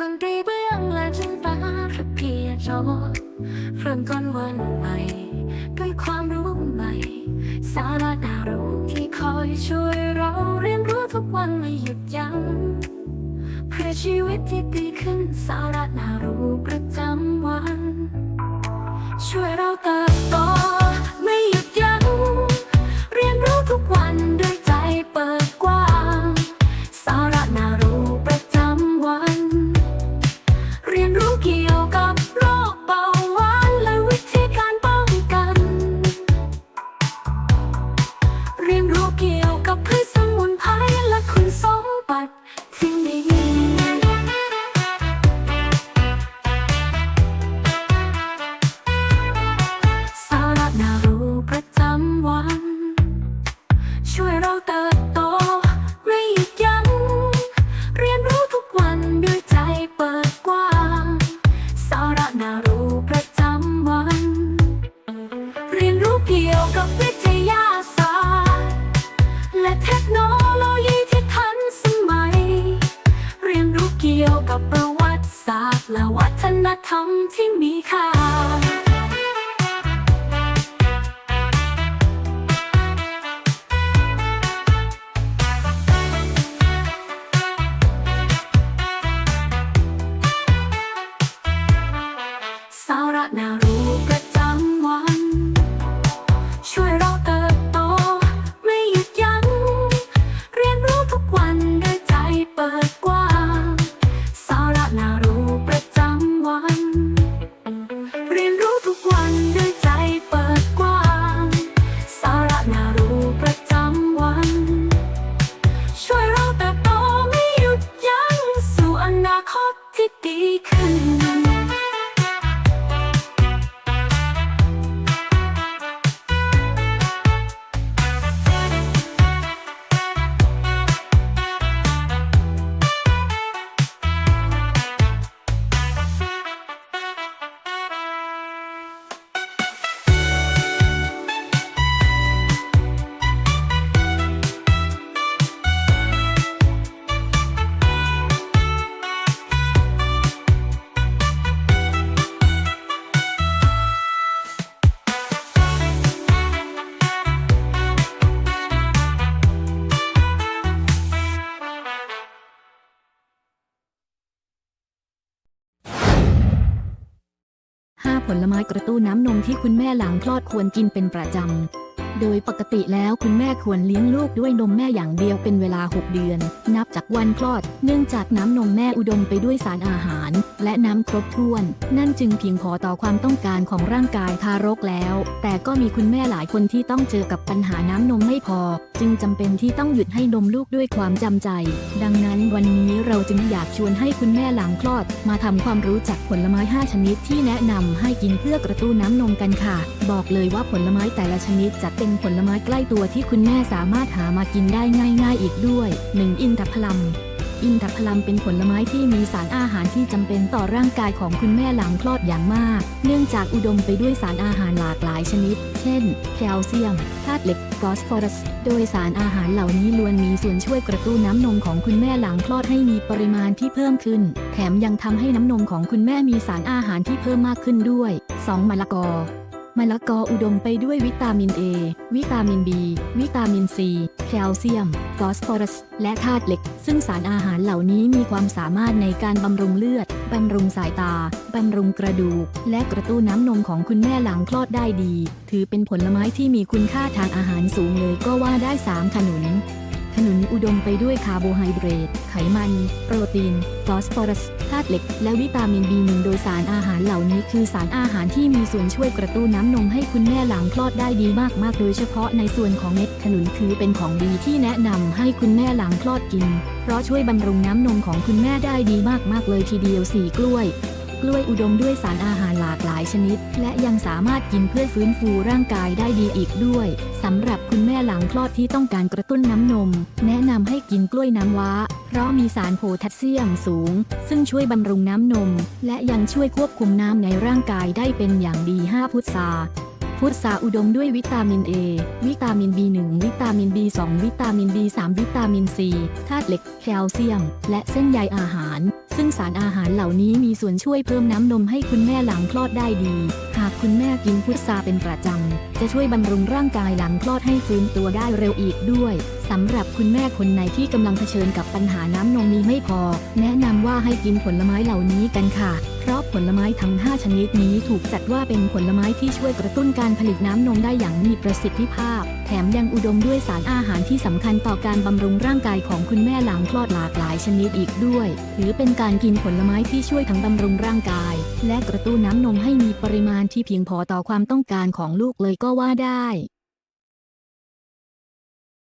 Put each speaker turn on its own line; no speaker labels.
ดนตรีเบื้องและจินตนาแค่เพียงจอเริ่มต้นวันใหม่ ด้วยความรู้ใหม่ สาระน่ารู้ที่คอยช่วยเราเรียนรู้ทุกวันไม่หยุดยัง้งเพื่อชีวิตที่ดีขึ้นสาระน่ารู้ประจำวัน ช่วยเราเติม และวัฒนธรรมที่มีค่าสาระน่ารู้
5 ผลไม้กระตุ้นน้ำนมที่คุณแม่หลังคลอดควรกินเป็นประจำ โดยปกติแล้วคุณแม่ควรเลี้ยงลูกด้วยนมแม่อย่างเดียวเป็นเวลา 6 เดือน นับจากวันคลอด เนื่องจากน้ำนมแม่อุดมไปด้วยสารอาหาร และน้ำครบถ้วน นั่นจึงเพียงพอต่อความต้องการของร่างกายทารกแล้ว แต่ก็มีคุณแม่หลายคนที่ต้องเจอกับปัญหาน้ำนมไม่พอ จึงจำเป็นที่ต้องหยุดให้นมลูกด้วยความจำใจ ดังนั้นวันนี้เราจึงอยากชวนให้คุณแม่หลังคลอด มาทำความรู้จักผลไม้ 5 ชนิดที่แนะนำให้กินเพื่อกระตุ้นน้ำนมกันค่ะ บอกเลยว่าผลไม้แต่ละชนิดจะเป็นผลไม้ใกล้ตัวที่คุณแม่สามารถหามากินได้ง่ายๆอีกด้วย 1. อินทผลัม อินทผลัมเป็นผลไม้ที่มีสารอาหารที่จำเป็นต่อร่างกายของคุณแม่หลังคลอดอย่างมาก เนื่องจากอุดมไปด้วยสารอาหารหลากหลายชนิด เช่น แคลเซียม ธาตุเหล็ก ฟอสฟอรัส โดยสารอาหารเหล่านี้ล้วนมีส่วนช่วยกระตุ้นน้ำนมของคุณแม่หลังคลอดให้มีปริมาณที่เพิ่มขึ้น แถมยังทำให้น้ำนมของคุณแม่มีสารอาหารที่เพิ่มมากขึ้นด้วย 2. มะละกอ มะละกออุดมไปด้วยวิตามิน A วิตามิน B วิตามิน C แคลเซียม ฟอสฟอรัส และธาตุเหล็ก ซึ่งสารอาหารเหล่านี้มีความสามารถในการบำรุงเลือด บำรุงสายตา บำรุงกระดูก และกระตุ้นน้ำนมของคุณแม่หลังคลอดได้ดี ถือเป็นผลไม้ที่มีคุณค่าทางอาหารสูงเลยก็ว่าได้3ขนุน ขนุนอุดมไปด้วยคาร์โบไฮเดรต ไขมัน โปรตีน ฟอสฟอรัส ธาตุเหล็ก และวิตามิน B1 โดยสารอาหารเหล่านี้คือสารอาหารที่มีส่วนช่วยกระตุ้นน้ำนมให้คุณแม่หลังคลอดได้ดีมากๆ โดยเฉพาะในส่วนของเม็ดขนุนคือเป็นของดีที่แนะนำให้คุณแม่หลังคลอดกิน เพราะช่วยบำรุงน้ำนมของคุณแม่ได้ดีมากๆเลยทีเดียวสี่กล้วย กล้วยอุดมด้วยสารอาหารหลากหลายชนิด และยังสามารถกินเพื่อฟื้นฟูร่างกายได้ดีอีกด้วยสำหรับคุณแม่หลังคลอดที่ต้องการกระตุ้นน้ำนม แนะนำให้กินกล้วยน้ำว้า เพราะมีสารโพแทสเซียมสูง ซึ่งช่วยบำรุงน้ำนม และยังช่วยควบคุมน้ำในร่างกายได้เป็นอย่างดี 5 พุทราพุทราอุดมด้วยวิตามิน A วิตามิน B1 วิตามิน B2 วิตามิน B3 วิตามิน C ธาตุเหล็ก แคลเซียม และเส้นใยอาหาร ซึ่งสารอาหารเหล่านี้มีส่วนช่วยเพิ่มน้ำนมให้คุณแม่หลังคลอดได้ดี หากคุณแม่กินพุทราเป็นประจำ จะช่วยบำรุงร่างกายหลังคลอดให้ฟื้นตัวได้เร็วอีกด้วยสำหรับคุณแม่คนไหนที่กำลังเผชิญกับปัญหาน้ำนมมีไม่พอ แนะนำว่าให้กินผลไม้เหล่านี้กันค่ะเพราะ ผลไม้ทั้ง 5 ชนิดนี้ถูกจัดว่าเป็นผลไม้ที่ช่วยกระตุ้นการผลิตน้ำนมได้อย่างมีประสิทธิภาพ แถมยังอุดมด้วยสารอาหารที่สำคัญต่อการบำรุงร่างกายของคุณแม่หลังคลอดหลากหลายชนิดอีกด้วย หรือเป็นการกินผลไม้ที่ช่วยทั้งบำรุงร่างกาย และกระตุ้นน้ำนมให้มีปริมาณที่เพียงพอต่อความต้องการของลูกเลยก็ว่าได้